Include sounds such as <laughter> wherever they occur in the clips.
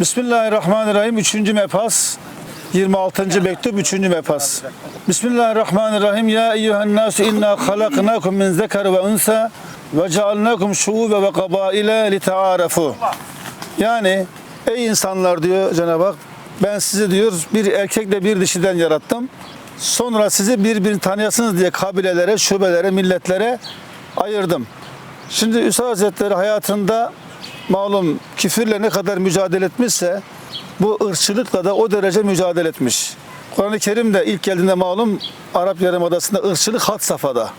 Bismillahirrahmanirrahim. Üçüncü mefas. 26. mektup 3. mefas. Bismillahirrahmanirrahim. Ya eyyühen nasu inna halaknakum min zekar ve unsa ve cealnakum şuube ve kabaile li tearefu. Yani ey insanlar diyor Cenab-ı Hak ben sizi diyor bir erkekle bir dişiden yarattım. Sonra sizi birbirini tanıyasınız diye kabilelere, şubelere, milletlere ayırdım. Şimdi Üstad Hazretleri hayatında malum küfürle ne kadar mücadele etmişse bu ırkçılıkla da o derece mücadele etmiş. Kur'an-ı Kerim de ilk geldiğinde malum Arap Yarımadası'nda ırkçılık had safhada.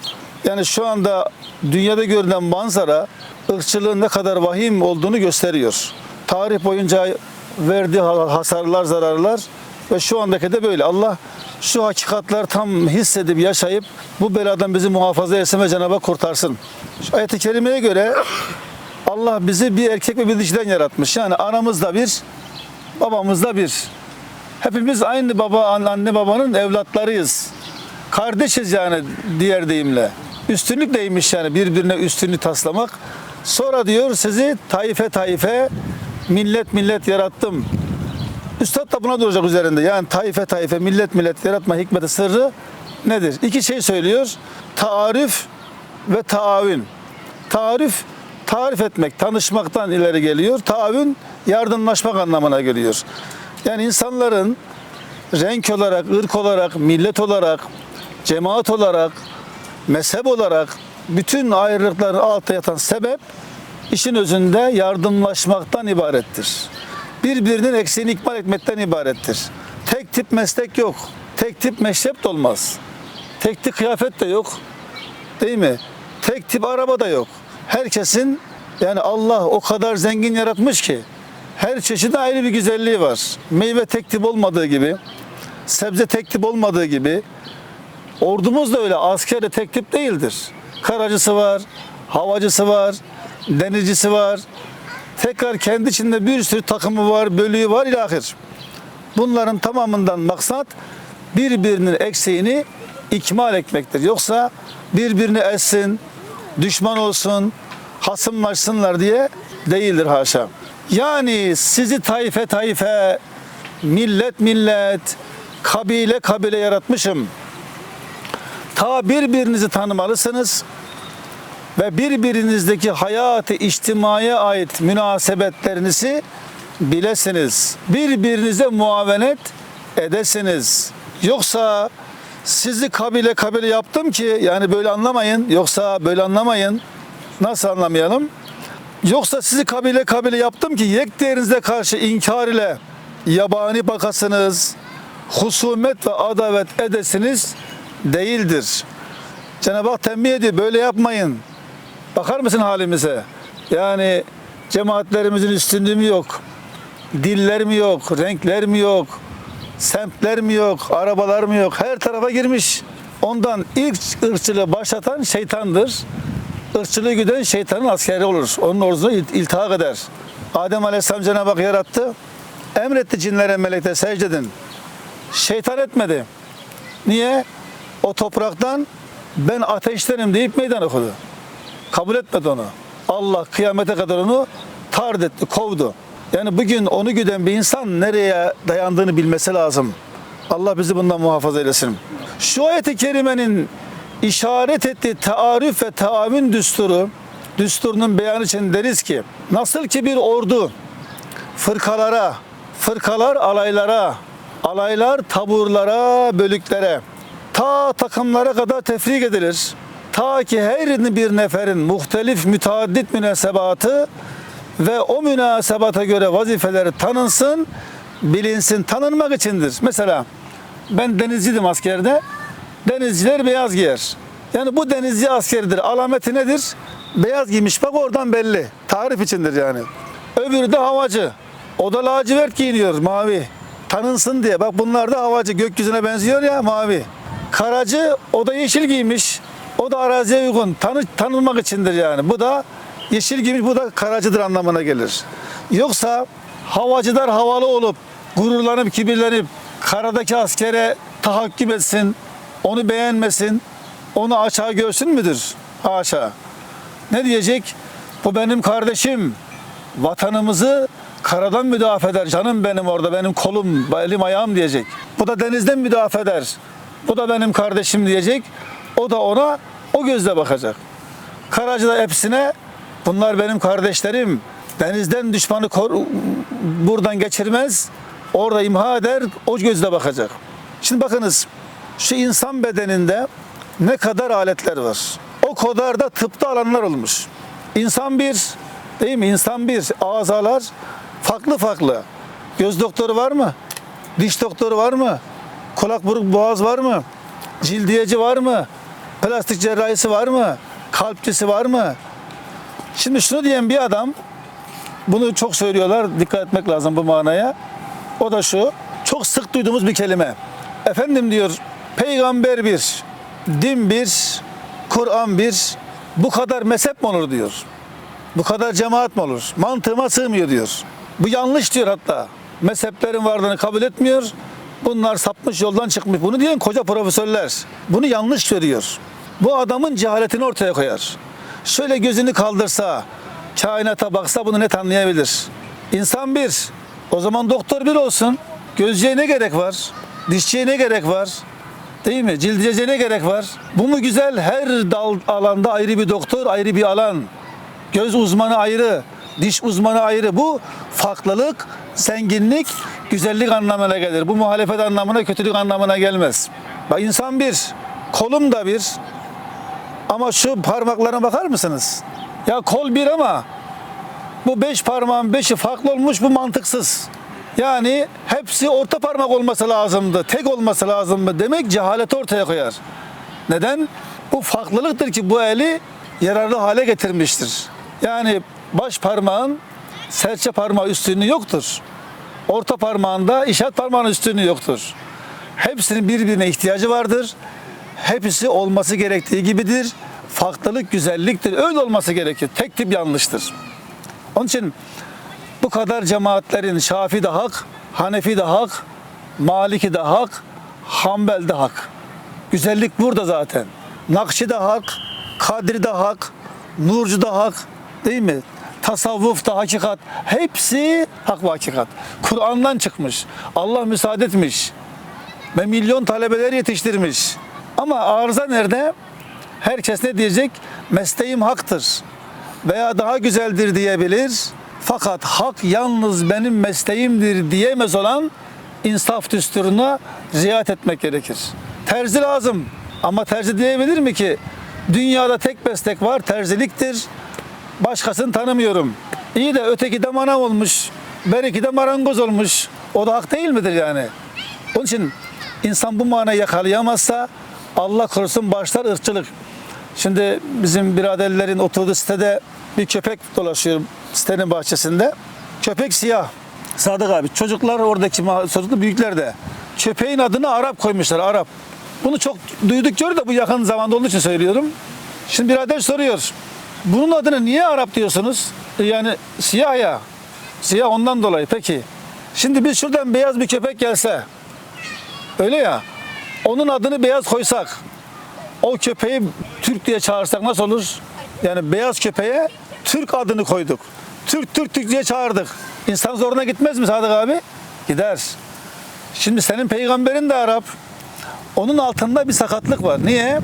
Yani şu anda dünyada görülen manzara ırkçılığın ne kadar vahim olduğunu gösteriyor. Tarih boyunca verdiği hasarlar, zararlar ve şu andaki de böyle. Allah şu hakikatler tam hissedip yaşayıp bu beladan bizi muhafaza etsin ve Cenab-ı kurtarsın. Şu ayet-i kerimeye göre Allah bizi bir erkek ve bir dişiden yaratmış. Yani anamız da bir, babamız da bir. Hepimiz aynı baba, anne babanın evlatlarıyız. Kardeşiz yani diğer deyimle. Üstünlük neymiş yani birbirine üstünlüğü taslamak. Sonra diyor sizi taife taife, millet millet yarattım. Üstad da buna duracak üzerinde. Yani taife taife, millet millet yaratma hikmeti sırrı nedir? İki şey söylüyor. Tarif ve taavün. Tarif, tarif etmek, tanışmaktan ileri geliyor. Taavün, yardımlaşmak anlamına geliyor. Yani insanların renk olarak, ırk olarak, millet olarak, cemaat olarak, mezhep olarak bütün ayrılıkların altta yatan sebep işin özünde yardımlaşmaktan ibarettir. Birbirinin eksiğini ikmal etmekten ibarettir. Tek tip meslek yok. Tek tip meşrep de olmaz. Tek tip kıyafet de yok. Değil mi? Tek tip araba da yok. Herkesin yani Allah o kadar zengin yaratmış ki her çeşidi ayrı bir güzelliği var. Meyve tek tip olmadığı gibi, sebze tek tip olmadığı gibi ordumuz da öyle asker de tek tip değildir. Karacısı var, havacısı var, denizcisi var. Tekrar kendi içinde bir sürü takımı var, bölüğü var ilahir. Bunların tamamından maksat birbirinin eksiğini ikmal etmektir. Yoksa birbirini essin, düşman olsun, hasımlaşsınlar diye değildir haşa. Yani sizi taife taife, millet millet, kabile kabile yaratmışım. Ta birbirinizi tanımalısınız ve birbirinizdeki hayatı içtimaya ait münasebetlerinizi bilesiniz. Birbirinize muavenet edesiniz. Yoksa sizi kabile kabile yaptım ki yani böyle anlamayın. Yoksa böyle anlamayın. Nasıl anlamayalım? Yoksa sizi kabile kabile yaptım ki yek değerinize karşı inkar ile yabani bakasınız, husumet ve adavet edesiniz değildir. Cenab-ı Hak tembih ediyor böyle yapmayın. Bakar mısın halimize? Yani cemaatlerimizin üstünlüğü mü yok? Diller mi yok? Renkler mi yok? Semtler mi yok? Arabalar mı yok? Her tarafa girmiş. Ondan ilk ırkçılığı başlatan şeytandır. Irkçılığı güden şeytanın askeri olur. Onun ordusuna il- iltihak eder. Adem Aleyhisselam Cenab-ı Hak yarattı. Emretti cinlere melekte secde edin. Şeytan etmedi. Niye? O topraktan ben ateştenim deyip meydan okudu. Kabul etmedi onu. Allah kıyamete kadar onu tard etti, kovdu. Yani bugün onu güden bir insan nereye dayandığını bilmesi lazım. Allah bizi bundan muhafaza eylesin. Şu ayet-i kerimenin işaret ettiği taarruf ve taavün düsturu, düsturunun beyanı için deriz ki, nasıl ki bir ordu fırkalara, fırkalar alaylara, alaylar taburlara, bölüklere, ta takımlara kadar tefrik edilir. Ta ki her bir neferin muhtelif müteaddit münesebatı ve o münasebata göre vazifeleri tanınsın, bilinsin, tanınmak içindir. Mesela ben denizciydim askerde. Denizciler beyaz giyer. Yani bu denizci askeridir. Alameti nedir? Beyaz giymiş. Bak oradan belli. Tarif içindir yani. Öbürü de havacı. O da lacivert giyiniyor mavi. Tanınsın diye. Bak bunlar da havacı. Gökyüzüne benziyor ya mavi. Karacı o da yeşil giymiş. O da araziye uygun. Tanı, tanınmak içindir yani. Bu da yeşil giymiş. Bu da karacıdır anlamına gelir. Yoksa havacılar havalı olup gururlanıp kibirlenip karadaki askere tahakküm etsin, onu beğenmesin, onu aşağı görsün müdür? Haşa. Ne diyecek? Bu benim kardeşim. Vatanımızı Karadan müdafaa eder. Canım benim orada, benim kolum, elim ayağım diyecek. Bu da denizden müdafaa eder. Bu da benim kardeşim diyecek. O da ona o gözle bakacak. Karacı da hepsine bunlar benim kardeşlerim. Denizden düşmanı buradan geçirmez. Orada imha eder. O gözle bakacak. Şimdi bakınız şu insan bedeninde ne kadar aletler var. O kadar da tıpta alanlar olmuş. İnsan bir, değil mi? İnsan bir, azalar farklı farklı. Göz doktoru var mı? Diş doktoru var mı? Kulak buruk boğaz var mı? Cildiyeci var mı? Plastik cerrahisi var mı? Kalpçisi var mı? Şimdi şunu diyen bir adam, bunu çok söylüyorlar, dikkat etmek lazım bu manaya. O da şu, çok sık duyduğumuz bir kelime. Efendim diyor, peygamber bir, din bir, Kur'an bir, bu kadar mezhep mi olur diyor. Bu kadar cemaat mi olur? Mantığıma sığmıyor diyor. Bu yanlış diyor hatta. Mezheplerin varlığını kabul etmiyor. Bunlar sapmış yoldan çıkmış. Bunu diyen koca profesörler. Bunu yanlış görüyor. Bu adamın cehaletini ortaya koyar. Şöyle gözünü kaldırsa, kainata baksa bunu net anlayabilir. İnsan bir. O zaman doktor bir olsun. Gözcüye ne gerek var? Dişçiye ne gerek var? Değil mi? Cildiyeciye ne gerek var? Bu mu güzel? Her dal alanda ayrı bir doktor, ayrı bir alan. Göz uzmanı ayrı, diş uzmanı ayrı. Bu farklılık, zenginlik, güzellik anlamına gelir. Bu muhalefet anlamına, kötülük anlamına gelmez. Bak insan bir, kolum da bir. Ama şu parmaklarına bakar mısınız? Ya kol bir ama bu beş parmağın beşi farklı olmuş bu mantıksız. Yani hepsi orta parmak olması lazımdı, tek olması lazımdı demek cehaleti ortaya koyar. Neden? Bu farklılıktır ki bu eli yararlı hale getirmiştir. Yani baş parmağın serçe parmağı üstünlüğü yoktur. Orta parmağında işaret parmağının üstünlüğü yoktur. Hepsinin birbirine ihtiyacı vardır. Hepsi olması gerektiği gibidir. Farklılık güzelliktir. Öyle olması gerekir. Tek tip yanlıştır. Onun için bu kadar cemaatlerin Şafi de hak, Hanefi de hak, Maliki de hak, Hanbel de hak. Güzellik burada zaten. Nakşi de hak, Kadri de hak, Nurcu da hak. Değil mi? Tasavvuf da hakikat. Hepsi hak ve hakikat. Kur'an'dan çıkmış. Allah müsaade etmiş. Ve milyon talebeler yetiştirmiş. Ama arıza nerede? Herkes ne diyecek? Mesleğim haktır. Veya daha güzeldir diyebilir. Fakat hak yalnız benim mesleğimdir diyemez olan insaf düsturuna riayet etmek gerekir. Terzi lazım. Ama terzi diyebilir mi ki? Dünyada tek meslek var, terziliktir. Başkasını tanımıyorum. İyi de öteki de manav olmuş. Beriki de marangoz olmuş. O da hak değil midir yani? Onun için insan bu manayı yakalayamazsa Allah korusun başlar ırkçılık. Şimdi bizim biraderlerin oturduğu sitede bir köpek dolaşıyor sitenin bahçesinde. Köpek siyah. Sadık abi çocuklar oradaki çocuklu büyükler de. Köpeğin adını Arap koymuşlar Arap. Bunu çok duyduk gördük de bu yakın zamanda olduğu için söylüyorum. Şimdi birader soruyor. Bunun adını niye Arap diyorsunuz? E Yani siyah ya. Siyah ondan dolayı peki. Şimdi biz şuradan beyaz bir köpek gelse öyle ya onun adını beyaz koysak o köpeği Türk diye çağırsak nasıl olur? Yani beyaz köpeğe Türk adını koyduk. Türk Türk Türk diye çağırdık. İnsan zoruna gitmez mi Sadık abi? Gider. Şimdi senin peygamberin de Arap. Onun altında bir sakatlık var. Niye?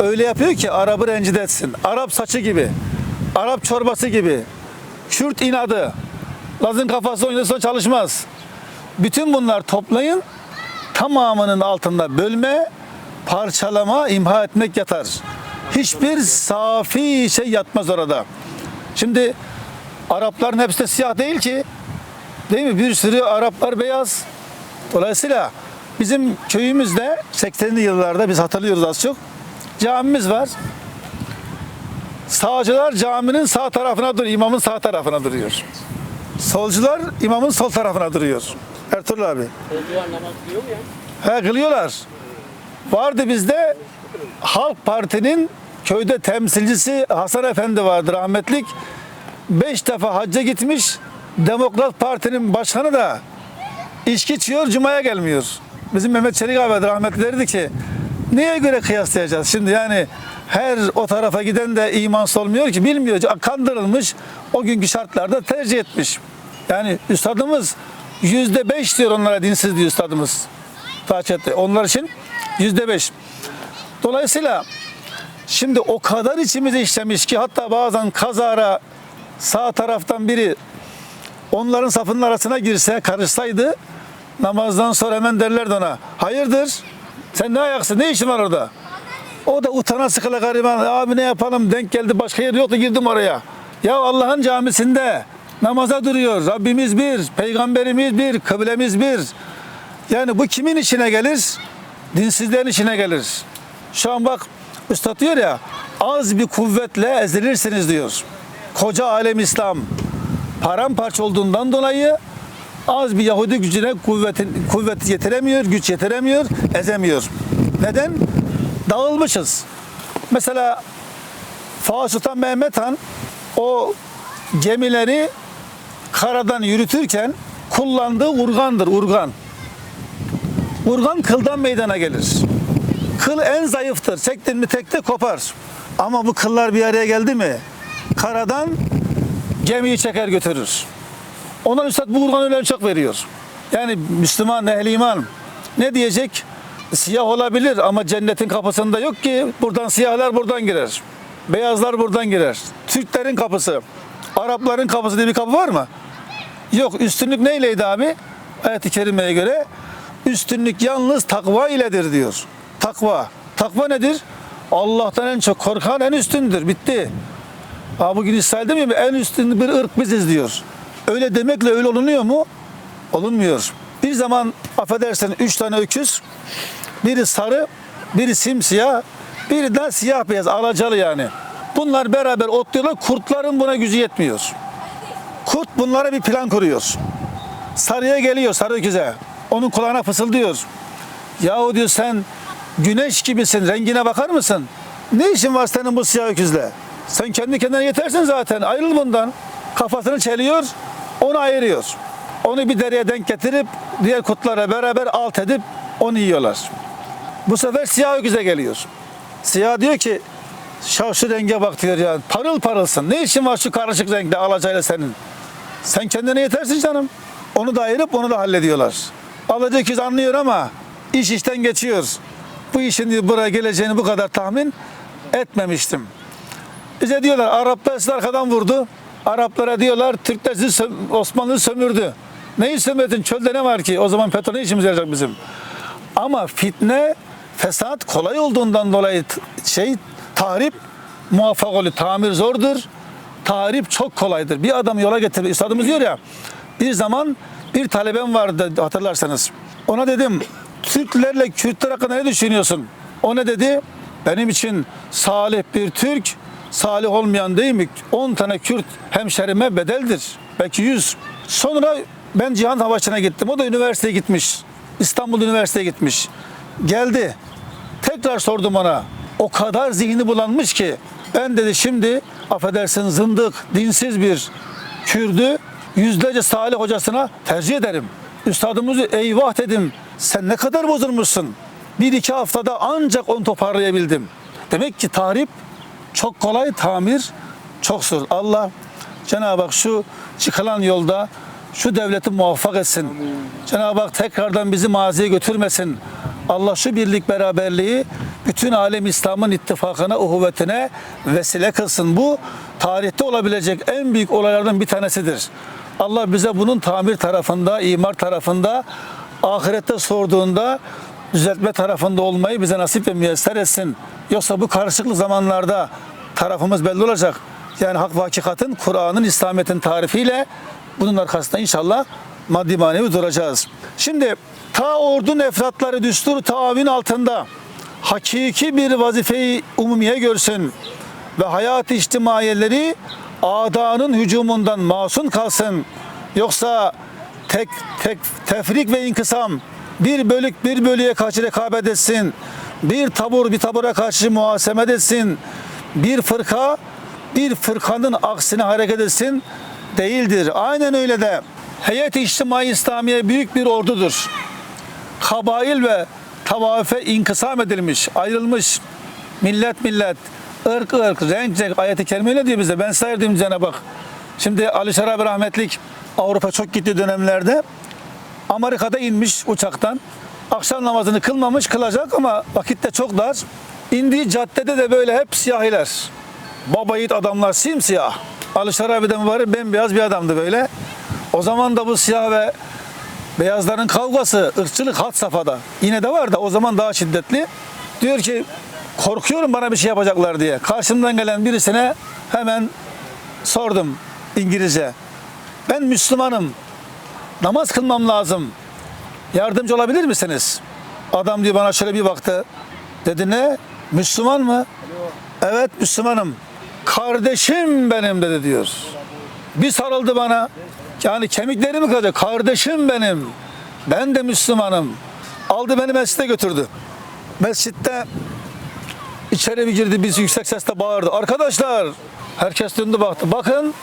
Öyle yapıyor ki Arap'ı rencide etsin. Arap saçı gibi. Arap çorbası gibi. Kürt inadı. Lazın kafası oynasa çalışmaz. Bütün bunlar toplayın tamamının altında bölme, parçalama, imha etmek yatar. Hiçbir safi şey yatmaz orada. Şimdi Arapların hepsi de siyah değil ki. Değil mi? Bir sürü Araplar beyaz. Dolayısıyla bizim köyümüzde 80'li yıllarda biz hatırlıyoruz az çok. Camimiz var. Sağcılar caminin sağ tarafına duruyor, imamın sağ tarafına duruyor. Solcular imamın sol tarafına duruyor. Ertuğrul abi. Çocuğa namaz kılıyor mu ya? He kılıyorlar. Vardı bizde Halk Parti'nin köyde temsilcisi Hasan Efendi vardı rahmetlik. Beş defa hacca gitmiş. Demokrat Parti'nin başkanı da içki içiyor, cumaya gelmiyor. Bizim Mehmet Çelik abi rahmetli derdi ki neye göre kıyaslayacağız? Şimdi yani her o tarafa giden de imansız olmuyor ki bilmiyor. Kandırılmış o günkü şartlarda tercih etmiş. Yani üstadımız yüzde beş diyor onlara dinsiz diyor üstadımız. Taçette. Onlar için yüzde beş. Dolayısıyla şimdi o kadar içimize işlemiş ki hatta bazen kazara sağ taraftan biri onların safının arasına girse, karışsaydı namazdan sonra hemen derlerdi ona. Hayırdır? Sen ne ayaksın? Ne işin var orada? O da utana sıkıla gariban. Abi ne yapalım? Denk geldi. Başka yer yoktu. Girdim oraya. Ya Allah'ın camisinde namaza duruyor. Rabbimiz bir, peygamberimiz bir, kıblemiz bir. Yani bu kimin işine gelir? Dinsizlerin işine gelir. Şu an bak Üstad diyor ya az bir kuvvetle ezilirsiniz diyor. Koca alem İslam paramparça olduğundan dolayı az bir Yahudi gücüne kuvvet, kuvvet yetiremiyor, güç yetiremiyor, ezemiyor. Neden? Dağılmışız. Mesela Fatih Sultan Mehmet Han o gemileri karadan yürütürken kullandığı urgandır, urgan. Urgan kıldan meydana gelir. Kıl en zayıftır. Çektin mi tekte kopar. Ama bu kıllar bir araya geldi mi karadan gemiyi çeker götürür. Ondan üstad bu urgan öyle çok veriyor. Yani Müslüman, ehli iman ne diyecek? Siyah olabilir ama cennetin kapısında yok ki buradan siyahlar buradan girer. Beyazlar buradan girer. Türklerin kapısı, Arapların kapısı diye bir kapı var mı? Yok. Üstünlük neyleydi abi? Ayet-i kerimeye göre üstünlük yalnız takva iledir diyor. Takva. Takva nedir? Allah'tan en çok korkan en üstündür. Bitti. Ha bugün İsrail'de mi en üstün bir ırk biziz diyor. Öyle demekle öyle olunuyor mu? Olunmuyor. Bir zaman affedersin üç tane öküz, biri sarı, biri simsiyah, biri de siyah beyaz, alacalı yani. Bunlar beraber otluyorlar, kurtların buna gücü yetmiyor. Kurt bunlara bir plan kuruyor. Sarıya geliyor, sarı öküze. Onun kulağına fısıldıyor. Yahu diyor sen güneş gibisin, rengine bakar mısın? Ne işin var senin bu siyah öküzle? Sen kendi kendine yetersin zaten, ayrıl bundan. Kafasını çeliyor, onu ayırıyor. Onu bir dereye denk getirip diğer kurtlara beraber alt edip onu yiyorlar. Bu sefer siyah öküze geliyor. Siyah diyor ki Şah şu renge bak diyor ya. Parıl parılsın. Ne işin var şu karışık renkte alacayla senin? Sen kendine yetersin canım. Onu da ayırıp onu da hallediyorlar. Alıcı ikiz anlıyor ama iş işten geçiyor. Bu işin buraya geleceğini bu kadar tahmin etmemiştim. Bize diyorlar Araplar sizi arkadan vurdu. Araplara diyorlar Türkler sizi Osmanlı sömürdü. Neyi sömürdün? Çölde ne var ki? O zaman petrol ne işimize yarayacak bizim? Ama fitne, fesat kolay olduğundan dolayı şey tahrip muvaffak oluyor. Tamir zordur. Tahrip çok kolaydır. Bir adam yola getirir. Üstadımız diyor ya bir zaman bir talebem vardı hatırlarsanız. Ona dedim Türklerle Kürtler hakkında ne düşünüyorsun? O ne dedi? Benim için salih bir Türk, salih olmayan değil mi? 10 tane Kürt hemşerime bedeldir. Belki 100. Sonra ben Cihan Savaşı'na gittim. O da üniversiteye gitmiş. İstanbul Üniversitesi'ye gitmiş. Geldi. Tekrar sordum ona. O kadar zihni bulanmış ki ben dedi şimdi affedersin zındık, dinsiz bir Kürdü yüzlerce salih hocasına tercih ederim. Üstadımızı eyvah dedim. Sen ne kadar bozulmuşsun. Bir iki haftada ancak onu toparlayabildim. Demek ki tahrip çok kolay, tamir çok zor. Allah Cenab-ı Hak şu çıkılan yolda şu devleti muvaffak etsin. Cenab-ı Hak tekrardan bizi maziye götürmesin. Allah şu birlik beraberliği bütün alem İslam'ın ittifakına, uhuvvetine vesile kılsın. Bu tarihte olabilecek en büyük olaylardan bir tanesidir. Allah bize bunun tamir tarafında, imar tarafında, ahirette sorduğunda düzeltme tarafında olmayı bize nasip ve müyesser etsin. Yoksa bu karışıklık zamanlarda tarafımız belli olacak. Yani hak ve hakikatin, Kur'an'ın, İslamiyet'in tarifiyle bunun arkasında inşallah maddi manevi duracağız. Şimdi ta ordun efratları düstur taavün altında hakiki bir vazifeyi umumiye görsün ve hayat içtimaiyeleri adanın hücumundan masum kalsın. Yoksa tek tek tefrik ve inkısam bir bölük bir bölüye karşı rekabet etsin. Bir tabur bir tabura karşı muhasemet etsin. Bir fırka bir fırkanın aksine hareket etsin değildir. Aynen öyle de heyet içtimai İslamiye büyük bir ordudur. Kabail ve tavaife inkısam edilmiş, ayrılmış. Millet millet, ırk ırk, renk renk ayeti kerime öyle diyor bize. Ben sayardım Cenab-ı Hak. Şimdi Ali Şarabi rahmetlik Avrupa çok gittiği dönemlerde Amerika'da inmiş uçaktan. Akşam namazını kılmamış kılacak ama vakitte çok dar. İndiği caddede de böyle hep siyahiler. Baba yiğit adamlar simsiyah. Alışar abi de mübarek bembeyaz bir adamdı böyle. O zaman da bu siyah ve beyazların kavgası, ırkçılık had safhada. Yine de var da o zaman daha şiddetli. Diyor ki korkuyorum bana bir şey yapacaklar diye. Karşımdan gelen birisine hemen sordum İngilizce. Ben Müslümanım. Namaz kılmam lazım. Yardımcı olabilir misiniz? Adam diyor bana şöyle bir baktı. Dedi ne? Müslüman mı? Evet Müslümanım. Kardeşim benim dedi diyor. Bir sarıldı bana. Yani kemiklerimi kırdı. Kardeşim benim. Ben de Müslümanım. Aldı beni mescide götürdü. Mescitte içeri bir girdi. Biz yüksek sesle bağırdı. Arkadaşlar herkes döndü baktı. Bakın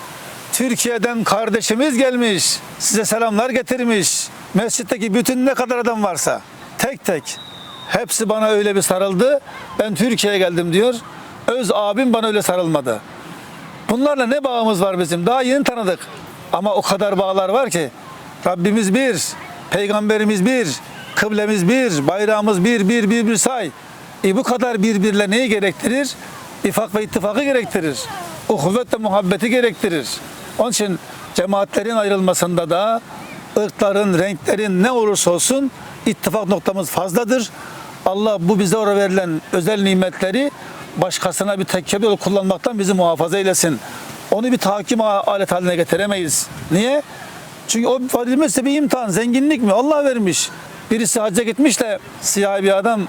Türkiye'den kardeşimiz gelmiş. Size selamlar getirmiş. Mescitteki bütün ne kadar adam varsa tek tek hepsi bana öyle bir sarıldı. Ben Türkiye'ye geldim diyor. Öz abim bana öyle sarılmadı. Bunlarla ne bağımız var bizim? Daha yeni tanıdık. Ama o kadar bağlar var ki Rabbimiz bir, peygamberimiz bir, kıblemiz bir, bayrağımız bir, bir, bir, bir say. E bu kadar birbirle neyi gerektirir? İfak ve ittifakı gerektirir. Uhuvvet ve muhabbeti gerektirir. Onun için cemaatlerin ayrılmasında da ırkların, renklerin ne olursa olsun ittifak noktamız fazladır. Allah bu bize oraya verilen özel nimetleri başkasına bir tekkebe yolu kullanmaktan bizi muhafaza eylesin. Onu bir tahkim alet haline getiremeyiz. Niye? Çünkü o verilmezse bir imtihan, zenginlik mi? Allah vermiş. Birisi hacca gitmiş de siyah bir adam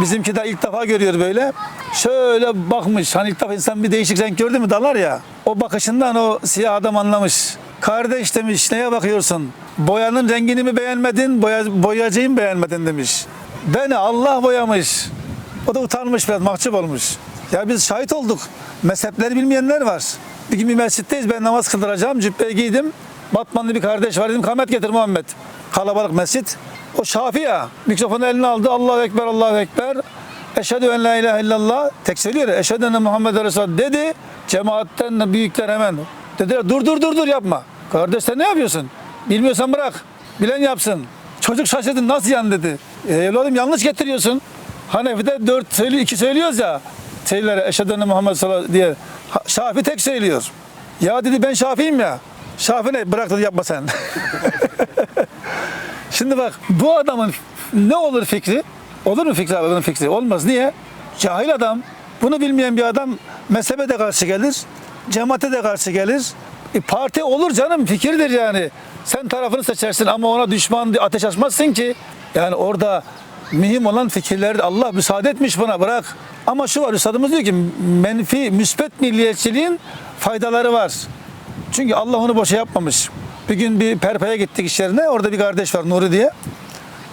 bizimki de ilk defa görüyor böyle. Şöyle bakmış. Hani ilk defa insan bir değişik renk gördü mü dalar ya. O bakışından o siyah adam anlamış. Kardeş demiş neye bakıyorsun? Boyanın rengini mi beğenmedin, boya, boyacıyı mı beğenmedin demiş. Beni Allah boyamış. O da utanmış biraz mahcup olmuş. Ya biz şahit olduk. Mezhepleri bilmeyenler var. Bir gün bir mescitteyiz ben namaz kıldıracağım. Cübbeyi giydim. Batmanlı bir kardeş var dedim kamet getir Muhammed. Kalabalık mescit. O Şafi ya. Mikrofonu eline aldı. Allahu Ekber, Allahu Ekber. Eşhedü en la ilahe illallah. Tek söylüyor. Eşhedü enne Muhammed Resulullah dedi. Cemaatten de büyükler hemen. Dediler dur dur dur dur yapma. Kardeş sen ne yapıyorsun? Bilmiyorsan bırak. Bilen yapsın. Çocuk şaşırdı nasıl yan dedi. E, evladım yanlış getiriyorsun. Hanefi'de dört söylüyor, iki söylüyoruz ya. Şeylere eşhedü enne Muhammed sallallahu diye. Şafi tek söylüyor. Ya dedi ben Şafi'yim ya. Şafi ne? Bırak dedi yapma sen. <laughs> Şimdi bak bu adamın ne olur fikri? Olur mu fikri adamın fikri? Olmaz. Niye? Cahil adam. Bunu bilmeyen bir adam mezhebe de karşı gelir. Cemaate de karşı gelir. E, parti olur canım fikirdir yani. Sen tarafını seçersin ama ona düşman ateş açmazsın ki. Yani orada mühim olan fikirler Allah müsaade etmiş buna bırak. Ama şu var Üstadımız diyor ki menfi, müspet milliyetçiliğin faydaları var. Çünkü Allah onu boşa yapmamış. Bir gün bir perpaya gittik iş yerine. Orada bir kardeş var Nuri diye.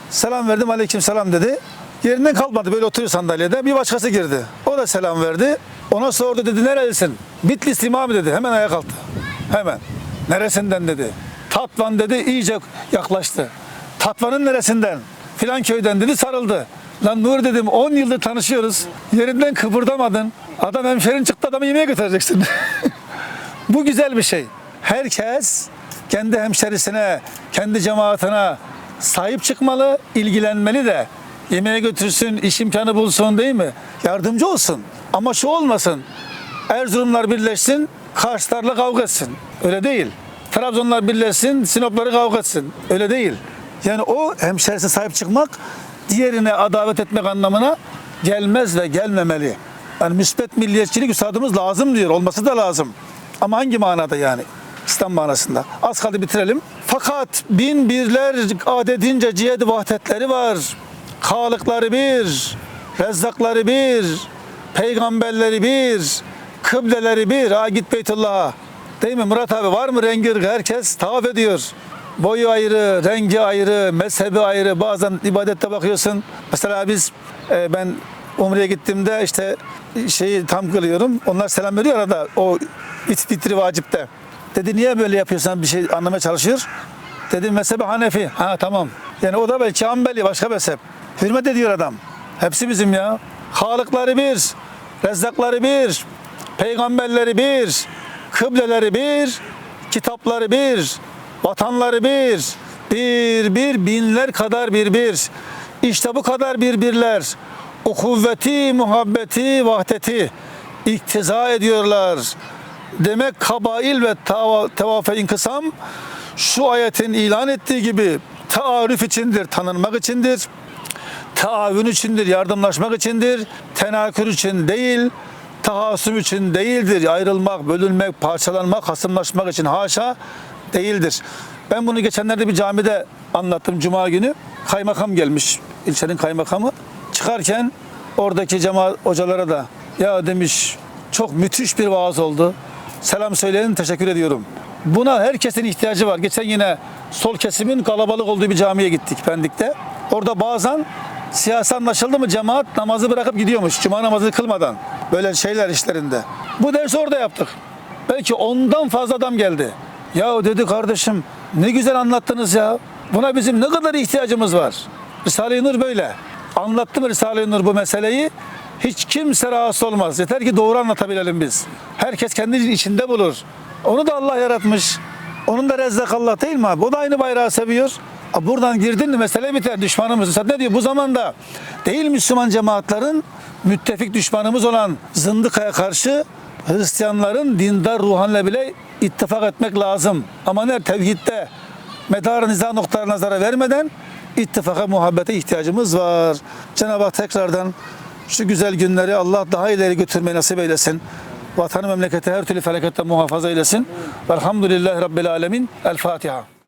Selam verdim aleyküm selam dedi. Yerinden kalkmadı böyle oturuyor sandalyede. Bir başkası girdi. O da selam verdi. Ona sordu dedi nerelisin? Bitlis imamı dedi. Hemen ayağa kalktı. Hemen. Neresinden dedi. Tatvan dedi iyice yaklaştı. Tatvan'ın neresinden? Filan köyden dedi sarıldı. Lan Nur dedim 10 yıldır tanışıyoruz. Yerinden kıpırdamadın. Adam hemşerin çıktı adamı yemeğe götüreceksin. <laughs> Bu güzel bir şey. Herkes kendi hemşerisine, kendi cemaatine sahip çıkmalı, ilgilenmeli de. Yemeğe götürsün, iş imkanı bulsun değil mi? Yardımcı olsun. Ama şu olmasın. Erzurumlar birleşsin, Karslarla kavga etsin. Öyle değil. Trabzonlar birleşsin, Sinopları kavga etsin. Öyle değil. Yani o hemşerisine sahip çıkmak, diğerine adavet etmek anlamına gelmez ve gelmemeli. Yani müspet milliyetçilik üstadımız lazım diyor. Olması da lazım. Ama hangi manada yani? İslam manasında. Az kaldı bitirelim. Fakat bin birler adedince cihad vahdetleri var. Kalıkları bir, rezzakları bir, peygamberleri bir, kıbleleri bir. Ha git Beytullah'a. Değil mi Murat abi var mı rengi herkes tavaf ediyor. Boyu ayrı, rengi ayrı, mezhebi ayrı. Bazen ibadette bakıyorsun. Mesela biz e, ben Umre'ye gittiğimde işte şeyi tam kılıyorum. Onlar selam veriyor arada o it titri vacipte. Dedi niye böyle yapıyorsun bir şey anlamaya çalışıyor. Dedim mezhebi Hanefi. Ha tamam. Yani o da belki Hanbeli başka mezhep. Hürmet ediyor adam. Hepsi bizim ya. Halıkları bir, rezzakları bir, peygamberleri bir, kıbleleri bir, kitapları bir, Vatanları bir, bir, bir, binler kadar bir, bir. İşte bu kadar birbirler. O kuvveti, muhabbeti, vahdeti iktiza ediyorlar. Demek kabail ve tevafe inkısam şu ayetin ilan ettiği gibi taarruf içindir, tanınmak içindir taavün içindir, yardımlaşmak içindir. Tenakür için değil, tahasüm için değildir. Ayrılmak, bölünmek, parçalanmak, hasımlaşmak için haşa değildir. Ben bunu geçenlerde bir camide anlattım cuma günü. Kaymakam gelmiş, ilçenin kaymakamı. Çıkarken oradaki cemaat hocalara da ya demiş çok müthiş bir vaaz oldu. Selam söyleyin, teşekkür ediyorum. Buna herkesin ihtiyacı var. Geçen yine sol kesimin kalabalık olduğu bir camiye gittik Pendik'te. Orada bazen siyasi anlaşıldı mı cemaat namazı bırakıp gidiyormuş. Cuma namazını kılmadan. Böyle şeyler işlerinde. Bu dersi orada yaptık. Belki ondan fazla adam geldi. Ya dedi kardeşim ne güzel anlattınız ya. Buna bizim ne kadar ihtiyacımız var. Risale-i Nur böyle. Anlattı mı Risale-i Nur bu meseleyi? Hiç kimse rahatsız olmaz. Yeter ki doğru anlatabilelim biz. Herkes kendi içinde bulur. Onu da Allah yaratmış. Onun da rezzak Allah değil mi abi? O da aynı bayrağı seviyor. Buradan girdin mi mesele biter. Düşmanımız. Ne diyor? Bu zamanda değil Müslüman cemaatlerin müttefik düşmanımız olan zındıkaya karşı Hristiyanların dindar ruhanla bile ittifak etmek lazım. Ama ne? Tevhidde medar nizam noktalarına zarar vermeden ittifaka, muhabbete ihtiyacımız var. Cenab-ı Hak tekrardan şu güzel günleri Allah daha ileri götürmeyi nasip eylesin. Vatanı memleketi her türlü felaketten muhafaza eylesin. Velhamdülillahi Rabbil Alemin. El Fatiha.